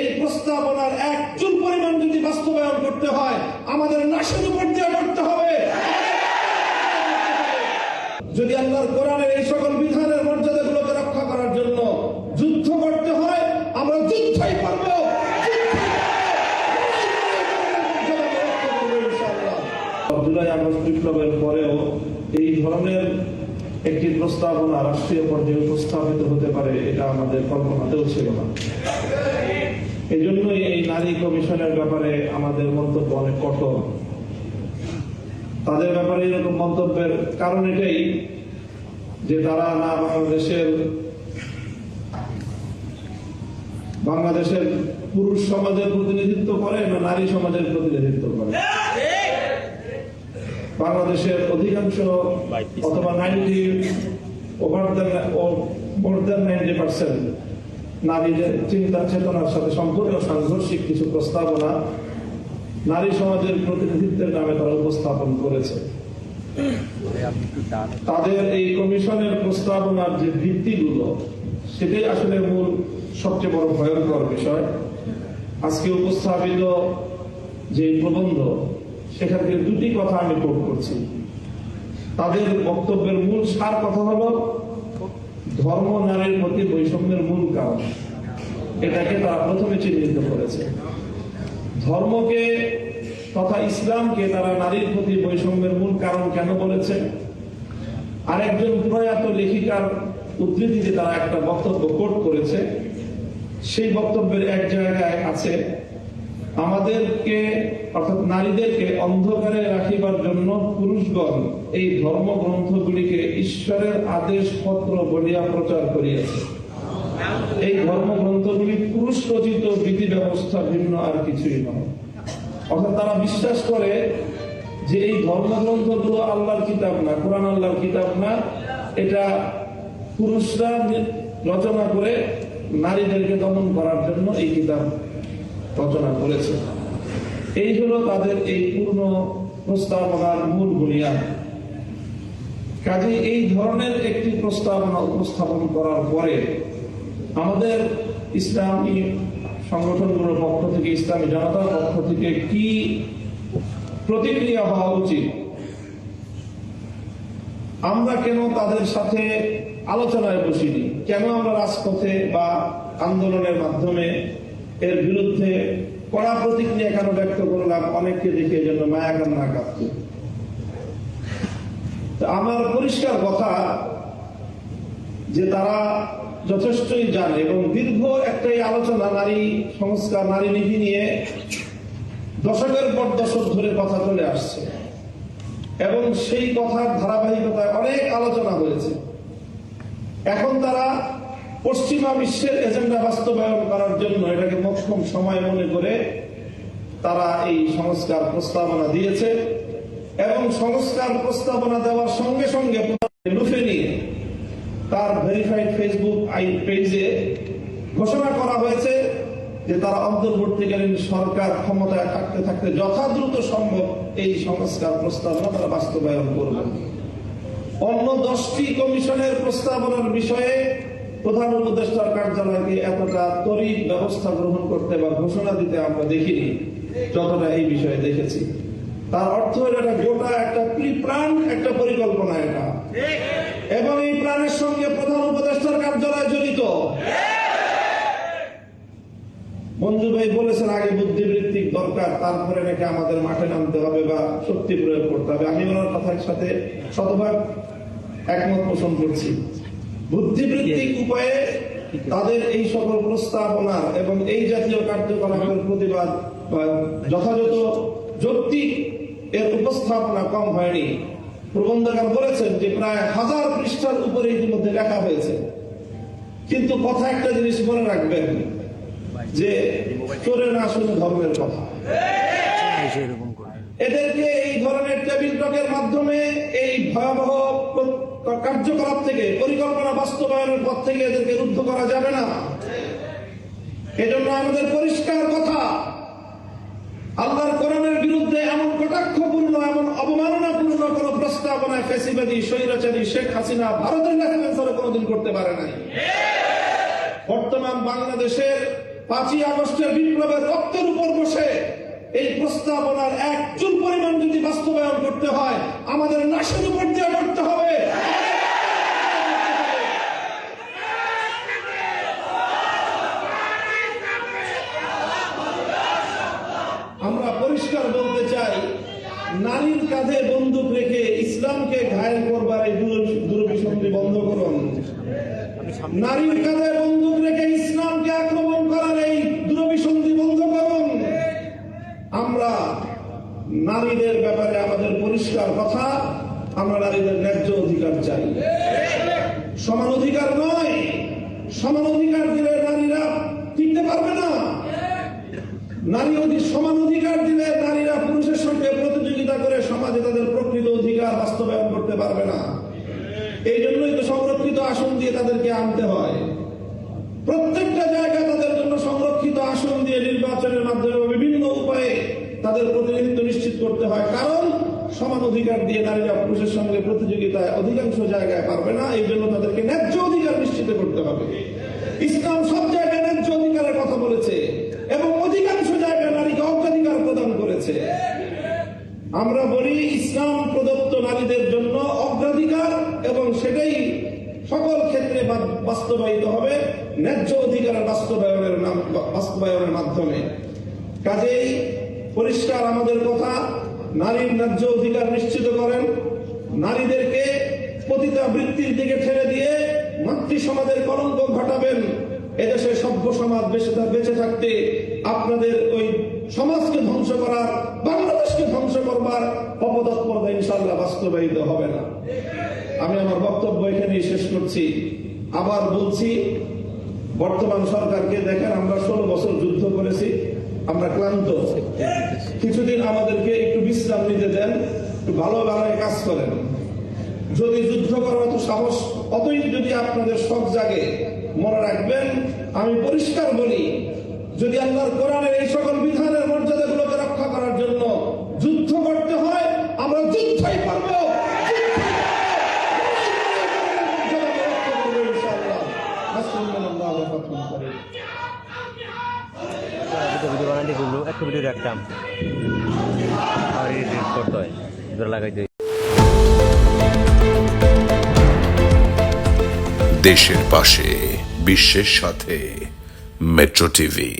এই প্রস্তাবনার এক চুল পরিমাণ যদি বাস্তবায়ন করতে হয়, আমাদের নাশের উপর করতে হবে। যদি আল্লাহর কোরআনের এই সকল বিধানের মর্যাদাগুলোকে রক্ষা করার জন্য যুদ্ধ করতে হয়, আমরা যুদ্ধই করব। জুলাই আগস্ট বিপ্লবের পরেও এই ধরনের একটি প্রস্তাবনা রাষ্ট্রীয় পর্যায়ে উপস্থাপিত হতে পারে, এটা আমাদের কল্পনাতেও ছিল না। কমিশনের ব্যাপারে আমাদের মন্তব্য অনেক কঠোর। তাদের ব্যাপারে এরকম মন্তব্যের কারণ এটাই যে তারা না বাংলাদেশের বাংলাদেশের পুরুষ সমাজের প্রতিনিধিত্ব করে না নারী সমাজের প্রতিনিধিত্ব করে। বাংলাদেশের অধিকাংশ অথবা ninety over more than ninety percent নারীদের চিন্তা চেতনার সাথে সম্পূর্ণ সাংঘর্ষিক কিছু প্রস্তাবনা নারী সমাজের প্রতিনিধিত্বের নামে তারা উপস্থাপন করেছে। তাদের এই কমিশনের প্রস্তাবনার যে ভিত্তিগুলো, সেটাই আসলে মূল সবচেয়ে বড় ভয়ঙ্কর বিষয়। আজকে উপস্থাপিত যে প্রবন্ধ, সেখান থেকে দুটি কথা আমি কোট করছি। তাদের বক্তব্যের মূল সার কথা হলো ধর্ম নারীর প্রতি বৈষম্যের মূল কারণ। এটাকে তারা প্রথমে চিহ্নিত করেছে। ধর্মকে তথা ইসলামকে তারা নারীর প্রতি বৈষম্যের মূল কারণ কেন বলেছে? আরেকজন প্রয়াত লেখিকার উদ্ধৃতিতে তারা একটা বক্তব্য কোট করেছে। সেই বক্তব্যের এক জায়গায় আছে আমাদেরকে, অর্থাৎ নারীদেরকে অন্ধকারে রাখিবার জন্য পুরুষগণ এই ধর্মগ্রন্থগুলিকে ঈশ্বরের আদেশ পত্র বলিয়া প্রচার করিয়াছে। এই ধর্মগ্রন্থগুলি পুরুষ রচিত বিধি ব্যবস্থা ভিন্ন আর কিছুই নয়। অর্থাৎ তারা বিশ্বাস করে যে এই ধর্মগ্রন্থ ধর্মগ্রন্থগুলো আল্লাহর কিতাব না, কোরআন আল্লাহর কিতাব না, এটা পুরুষরা রচনা করে নারীদেরকে দমন করার জন্য এই কিতাব রচনা করেছে। এই হলো তাদের এই পূর্ণ প্রস্তাবনার মূল বুনিয়াদ। কাজে এই ধরনের একটি প্রস্তাবনা উপস্থাপন করার পরে আমাদের ইসলামী সংগঠনগুলোর পক্ষ থেকে, ইসলামী জনতার পক্ষ থেকে কি প্রতিক্রিয়া হওয়া উচিত? আমরা কেন তাদের সাথে আলোচনায় বসিনি? কেন আমরা রাজপথে বা আন্দোলনের মাধ্যমে এর বিরুদ্ধে কড়া প্রতিক্রিয়া কেন ব্যক্ত করলাম? অনেককে দেখে জন্য মায়া কান্না কাঁপত আমার পরিষ্কার কথা যে তারা যথেষ্টই জানে এবং দীর্ঘ একটাই আলোচনা, নারী সংস্কার, নারী নীতি নিয়ে দশকের পর দশক ধরে কথা চলে আসছে। এবং সেই কথার ধারাবাহিকতায় অনেক আলোচনা হয়েছে। এখন তারা পশ্চিমা বিশ্বের এজেন্ডা বাস্তবায়ন করার জন্য এটাকে মক্ষম সময় মনে করে তারা এই সংস্কার প্রস্তাবনা দিয়েছে এবং সংস্কার প্রস্তাবনা দেওয়ার সঙ্গে সঙ্গে লুফে নিয়ে তার ভেরিফাইড ফেসবুক আই পেজে ঘোষণা করা হয়েছে যে তারা অন্তর্বর্তীকালীন সরকার ক্ষমতায় থাকতে থাকতে যথাদ্রুত সম্ভব এই সংস্কার প্রস্তাবনা তারা বাস্তবায়ন করবে। অন্য দশটি কমিশনের প্রস্তাবনার বিষয়ে প্রধান উপদেষ্টার কার্যালয়কে এতটা তরিত ব্যবস্থা গ্রহণ করতে বা ঘোষণা দিতে আমরা দেখিনি, যতটা এই বিষয়ে দেখেছি। তার অর্থ এটা গোটা একটা প্রাণ একটা পরিকল্পনা এটা। এবং এই প্রাণের সঙ্গে প্রধান উপদেষ্টার কার্যালয় জড়িত। মঞ্জু ভাই বলেছেন, আগে বুদ্ধিবৃত্তিক দরকার, তারপরে নাকি আমাদের মাঠে নামতে হবে বা শক্তি প্রয়োগ করতে হবে। আমি ওনার কথার সাথে শতভাগ একমত পোষণ করছি। বুদ্ধিবৃত্তিক উপায়ে তাদের এই সকল প্রস্তাবনা এবং এই জাতীয় কার্যকলাপের প্রতিবাদ বা যথাযথ যৌক্তিক এর উপস্থাপনা কম হয়নি। প্রবন্ধকার বলেছেন যে প্রায় হাজার পৃষ্ঠার উপরে ইতিমধ্যে লেখা হয়েছে। কিন্তু কথা একটা জিনিস মনে রাখবেন যে চোরে না শুনে ধর্মের কথা। এদেরকে এই ধরনের টেবিল টকের মাধ্যমে এই ভয়াবহ কার্যকলাপ থেকে, পরিকল্পনা বাস্তবায়নের পথ থেকে এদেরকে রুদ্ধ করা যাবে না। এজন্য আমাদের পরিষ্কার কথা, আল্লাহর কোরআনের বিরুদ্ধে এমন কটাক্ষপূর্ণ, এমন অবমাননাপূর্ণ কোন প্রস্তাবনায় ফেসিবাদী স্বৈরাচারী শেখ হাসিনা ভারতের লেফটেন্যান্সারও কোনোদিন করতে পারে নাই। বর্তমান বাংলাদেশের পাঁচই আগস্টের বিপ্লবের রক্তের উপর বসে এই প্রস্তাবনার এক চুল পরিমাণ যদি বাস্তবায়ন করতে হয়, আমাদের লাশের উপর করতে হবে। আমরা পরিষ্কার বলতে চাই, নারীর কাঁধে বন্দুক রেখে ইসলামকে ঘায়েল করবার এই দূর- দুরভিসন্ধি বন্ধ করুন। নারীর কাঁধে বন্দুক রেখে ইসলামকে আক্রমণ করার এই দুরভিসন্ধি বন্ধ করুন আমরা নারীদের ব্যাপারে আমাদের পরিষ্কার কথা, আমরা নারীদের ন্যায্য অধিকার চাই। সমান অধিকার নয়, সমান অধিকার দিলে নারীরা টিকতে পারবে না। নারী সমান অধিকার দিলে নারীরা পুরুষের সঙ্গে প্রতিযোগিতা করে সমাজে তাদের প্রকৃত অধিকার বাস্তবায়ন করতে পারবে না। এই জন্যই তো সংরক্ষিত আসন দিয়ে তাদেরকে আনতে হয়। প্রত্যেকটা জায়গায় তাদের জন্য সংরক্ষিত আসন দিয়ে নির্বাচনের মাধ্যমে তাদের প্রতিনিধিত্ব নিশ্চিত করতে হয়, কারণ সমান অধিকার দিয়ে নারীরা পুরুষের সঙ্গে প্রতিযোগিতায় অধিকাংশ জায়গায় পারবে না, এই জন্য তাদেরকে ন্যায্য অধিকার নিশ্চিত করতে হবে। ইসলাম সব জায়গায় ন্যায্য অধিকারের কথা বলেছে এবং অধিকাংশ জায়গায় নারীকে অগ্রাধিকার প্রদান করেছে। আমরা বলি, ইসলাম প্রদত্ত নারীদের জন্য অগ্রাধিকার এবং সেটাই সকল ক্ষেত্রে বাস্তবায়িত হবে ন্যায্য অধিকারের বাস্তবায়নের বাস্তবায়নের মাধ্যমে। কাজেই পরিষ্কার আমাদের কথা, নারীর ন্যায্য অধিকার নিশ্চিত করেন। নারীদেরকে পতিতা বৃত্তির দিকে ঠেলে দিয়ে মাতৃ সমাজের কলঙ্ক ঘটাবেন। এদেশে সভ্য সমাজ বেঁচে বেঁচে থাকতে আপনাদের ওই সমাজকে ধ্বংস করার, বাংলাদেশকে ধ্বংস করবার অপতৎপরতা ইনশাল্লাহ বাস্তবায়িত হবে না। আমি আমার বক্তব্য এখানেই শেষ করছি। আবার বলছি, বর্তমান সরকারকে দেখেন আমরা ষোলো বছর যুদ্ধ করেছি, আমরা ক্লান্ত কিছুদিন আমাদেরকে একটু বিশ্রাম নিতে দেন, একটু ভালো ভালো কাজ করেন। যদি যুদ্ধ করার মতো সাহস, অতই যদি আপনাদের শখ জাগে, মনে রাখবেন, আমি পরিষ্কার বলি, যদি আল্লাহর কোরআনের এই সকল বিধানের মর্যাদাগুলোকে রক্ষা করার জন্য যুদ্ধ করতে হয় আমরা যুদ্ধই করব দুটো ভিডিও বানাতে বলল একটা এডিট করতে হয় লাগাই লাগাইতে দেশের পাশে বিশ্বের সাথে মেট্রো টিভি।